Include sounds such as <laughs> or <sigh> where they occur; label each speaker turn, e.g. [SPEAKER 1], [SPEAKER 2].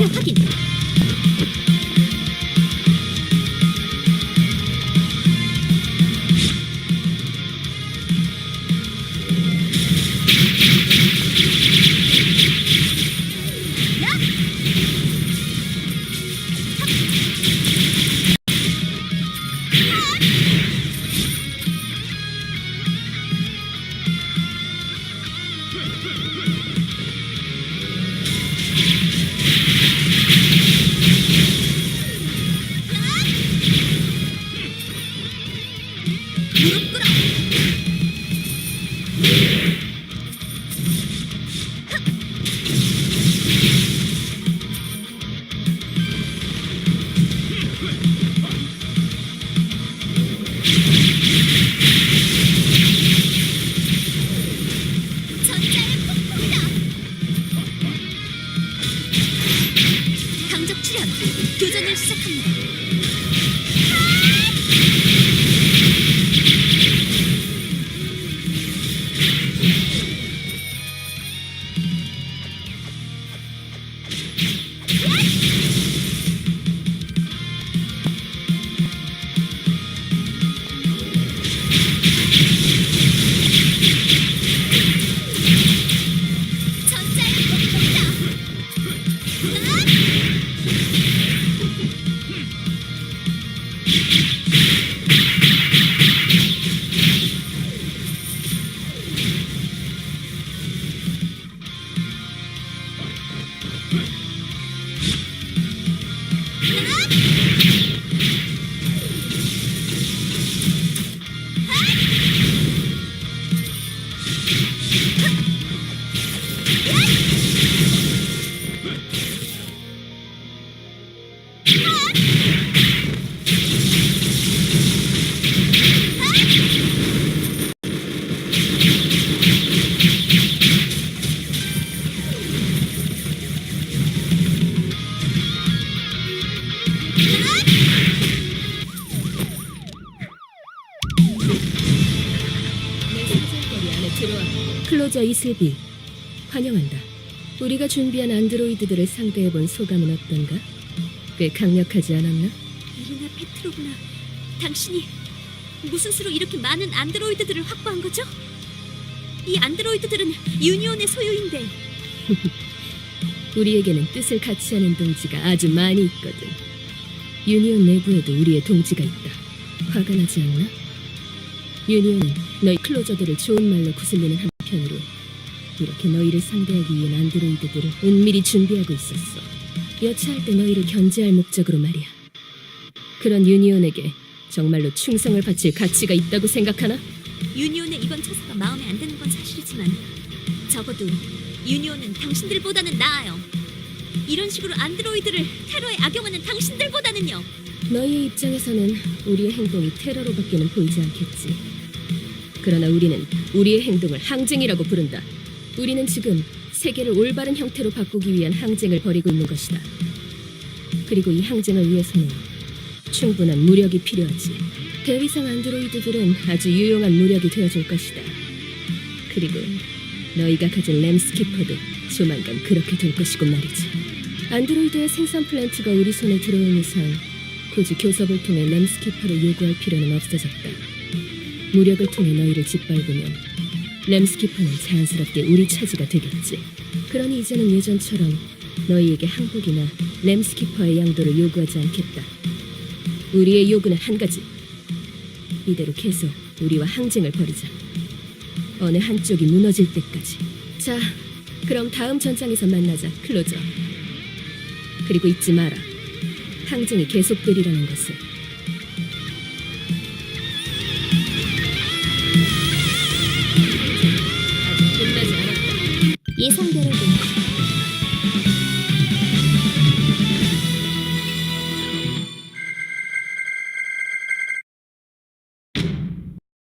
[SPEAKER 1] 목표 무릎 꿇어. 시작합니다.
[SPEAKER 2] Thank you. 클로저 이슬비, 환영한다. 우리가 준비한 안드로이드들을 상대해본 소감은 어떤가? 꽤 강력하지 않았나?
[SPEAKER 1] 이리나 페트로브나, 당신이 무슨 수로 이렇게 많은 안드로이드들을 확보한 거죠? 이 안드로이드들은 유니온의 소유인데 <laughs>
[SPEAKER 2] 우리에게는 뜻을 같이 하는 동지가 아주 많이 있거든. 유니온 내부에도 우리의 동지가 있다. 화가 나지 않나? 유니온은 너희 클로저들을 좋은 말로 구슬리는 한 편으로 이렇게 너희를 상대하기 위한 안드로이드들을 은밀히 준비하고 있었어. 여차할 때 너희를 견제할 목적으로 말이야. 그런 유니온에게 정말로 충성을 바칠 가치가 있다고 생각하나?
[SPEAKER 1] 유니온의 이번 처사가 마음에 안 드는 건 사실이지만 적어도 유니온은 당신들보다는 나아요. 이런 식으로 안드로이드를 테러에 악용하는 당신들보다는요.
[SPEAKER 2] 너희의 입장에서는 우리의 행동이 테러로 밖에는 보이지 않겠지. 그러나 우리는 우리의 행동을 항쟁이라고 부른다. 우리는 지금 세계를 올바른 형태로 바꾸기 위한 항쟁을 벌이고 있는 것이다. 그리고 이 항쟁을 위해서는 충분한 무력이 필요하지. 대위상 안드로이드들은 아주 유용한 무력이 되어줄 것이다. 그리고 너희가 가진 램스키퍼도 조만간 그렇게 될 것이고 말이지. 안드로이드의 생산 플랜트가 우리 손에 들어온 이상 굳이 교섭을 통해 램스키퍼를 요구할 필요는 없어졌다. 무력을 통해 너희를 짓밟으면 램스키퍼는 자연스럽게 우리 차지가 되겠지. 그러니 이제는 예전처럼 너희에게 항복이나 램스키퍼의 양도를 요구하지 않겠다. 우리의 요구는 한 가지. 이대로 계속 우리와 항쟁을 벌이자. 어느 한쪽이 무너질 때까지. 자, 그럼 다음 전장에서 만나자, 클로저. 그리고 잊지 마라. 항쟁이 계속되리라는 것을.